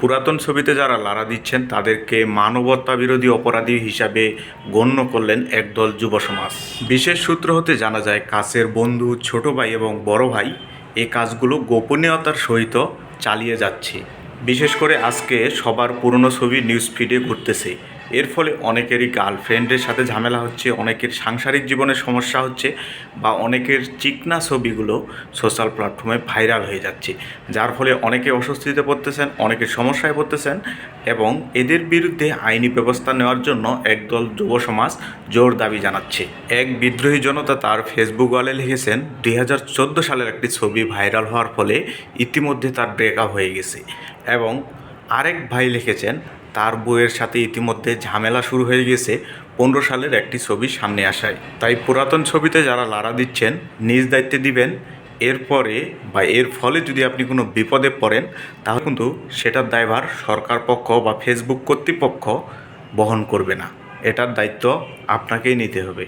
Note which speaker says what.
Speaker 1: পুরাতন ছবিতে যারা লারা দিচ্ছেন, তাদেরকে মানবতা বিরোধী অপরাধী হিসাবে গণ্য করলেন একদল যুব সমাজ বিশেষ সূত্র হতে জানা যায়, কাছের বন্ধু, ছোট ভাই এবং বড় ভাই এ কাজগুলো গোপনীয়তার সহিত চালিয়ে যাচ্ছে। বিশেষ করে আজকে সবার পুরনো ছবি নিউজ ফিডে ঘুরতেছে। এর ফলে অনেকেরই গার্লফ্রেন্ডের সাথে ঝামেলা হচ্ছে, অনেকের সাংসারিক জীবনে সমস্যা হচ্ছে বা অনেকের চিকনা ছবিগুলো সোশ্যাল প্ল্যাটফর্মে ভাইরাল হয়ে যাচ্ছে। যার ফলে অনেকে অস্বস্তিতে পড়তেছেন, অনেকে সমস্যায় পড়তেছেন এবং এদের বিরুদ্ধে আইনি ব্যবস্থা নেওয়ার জন্য একদল যুব সমাজ জোর দাবি জানাচ্ছে। এক বিদ্রোহী জনতা তার ফেসবুক ওয়ালে লিখেছেন, দুই হাজার চোদ্দ সালের একটি ছবি ভাইরাল হওয়ার ফলে ইতিমধ্যে তার ব্রেকআপ হয়ে গেছে। এবং আরেক ভাই লিখেছেন, তার বইয়ের সাথে ইতিমধ্যে ঝামেলা শুরু হয়ে গেছে, পনেরো সালের একটি ছবি সামনে আসায়। তাই পুরাতন ছবিতে যারা লারা দিচ্ছেন, নিজ দায়িত্বে দিবেন। এরপরে বা এর ফলে যদি আপনি কোনো বিপদে পড়েন, তাহলে কিন্তু সেটার দায়ভার সরকার পক্ষ বা ফেসবুক কর্তৃপক্ষ বহন করবে না। এটার দায়িত্ব আপনাকেই নিতে হবে।